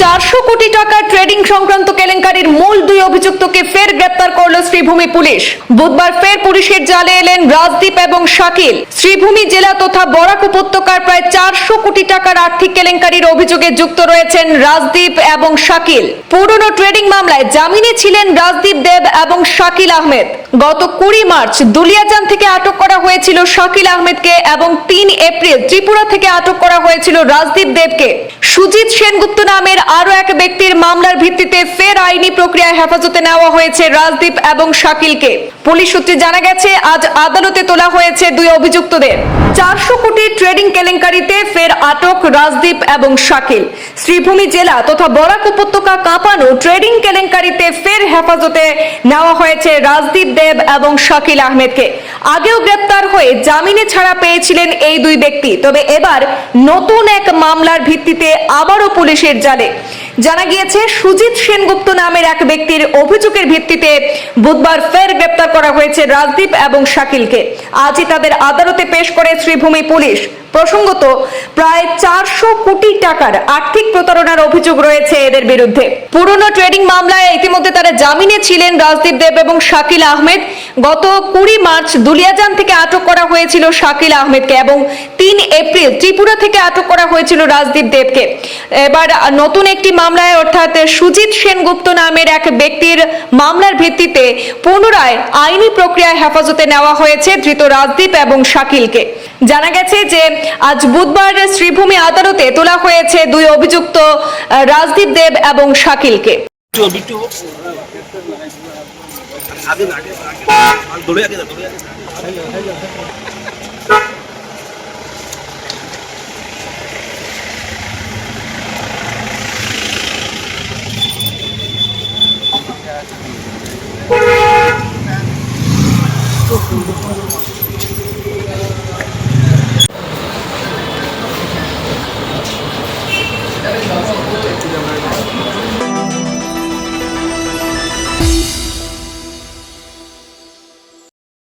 চারশো কোটি টাকার ট্রেডিং সংক্রান্ত কেলেঙ্কারির মূল দুই অভিযুক্তকে ফের গ্রেপ্তার করল শ্রীভূমি পুলিশ। বুধবার ফের পুলিশের জালে এলেন রাজদীপ এবং শাকিল। শ্রীভূমি জেলা তথা বরাক উপত্যকার প্রায় চারশো কোটি টাকার আর্থিক কেলেঙ্কারির অভিযোগে যুক্ত রয়েছেন রাজদীপ এবং শাকিল। পুরনো ট্রেডিং মামলায় জামিনে ছিলেন রাজদীপ দেব এবং শাকিল আহমেদ। গত কুড়ি মার্চ দুলিয়াজান থেকে আটক করা হয়েছিল শাকিল আহমেদকে এবং তিন এপ্রিল ত্রিপুরা থেকে আটক করা হয়েছিল রাজদীপ দেবকে। সুজিত সেনগুপ্ত নামের আরও এক ব্যক্তির মামলার ভিত্তিতে ফের আইনি প্রক্রিয়ায় হেফাজতে নেওয়া হয়েছে রাজদীপ এবং শাকিলকে। পুলিশ সূত্রে জানা গেছে, আজ আদালতে তোলা হয়েছে দুই অভিযুক্তদের। চারশো কোটি ট্রেডিং কেলেঙ্কারিতে ফের আটক রাজদীপ এবং শাকিল। শ্রীভূমি জেলা তথা বরাক উপত্যকা কাঁপানো ট্রেডিং কেলেঙ্কারিতে ফের হেফাজতে নেওয়া হয়েছে রাজদীপ দেব এবং শাকিল আহমেদকে। আগেও গ্রেপ্তার হয়ে জামিনে ছাড়া পেয়েছিলেন এই দুই ব্যক্তি। তবে এবার নতুন এক মামলার ভিত্তিতে আবারও পুলিশের জালে। জানা গিয়েছে, সুজিত সেনগুপ্ত নামের এক ব্যক্তির অভিযোগের ভিত্তিতে বুধবার ফের গ্রেপ্তার করা হয়েছে রাজদীপ এবং শাকিলকে। আজই তাদের আদালতে পেশ করে শ্রীভূমি পুলিশ। প্রসঙ্গত প্রায় চারশো কোটি টাকার আর্থিক প্রতারণার অভিযোগ রয়েছে এদের বিরুদ্ধে। পুরনো ট্রেডিং মামলায় ইতিমধ্যে তারা জামিনে ছিলেন রাজদীপ দেব এবং শাকিল আহমেদ। গত কুড়ি মার্চ দুলিয়াজান থেকে আটক করা হয়েছিল শাকিল আহমেদকে এবং তিন এপ্রিল ত্রিপুরা থেকে আটক করা হয়েছিল রাজদীপ দেবকে। এবার নতুন একটি মামলায় অর্থাৎ সুজিত সেনগুপ্ত নামের এক ব্যক্তির মামলার ভিত্তিতে পুনরায় আইনি প্রক্রিয়ায় হেফাজতে নেওয়া হয়েছে ধৃত রাজদীপ এবং শাকিলকে। জানা গেছে যে আজ বুধবার শ্রীভূমি আদালতে তোলা হয়েছে দুই অভিযুক্ত রাজদীপ দেব এবং শাকিলকে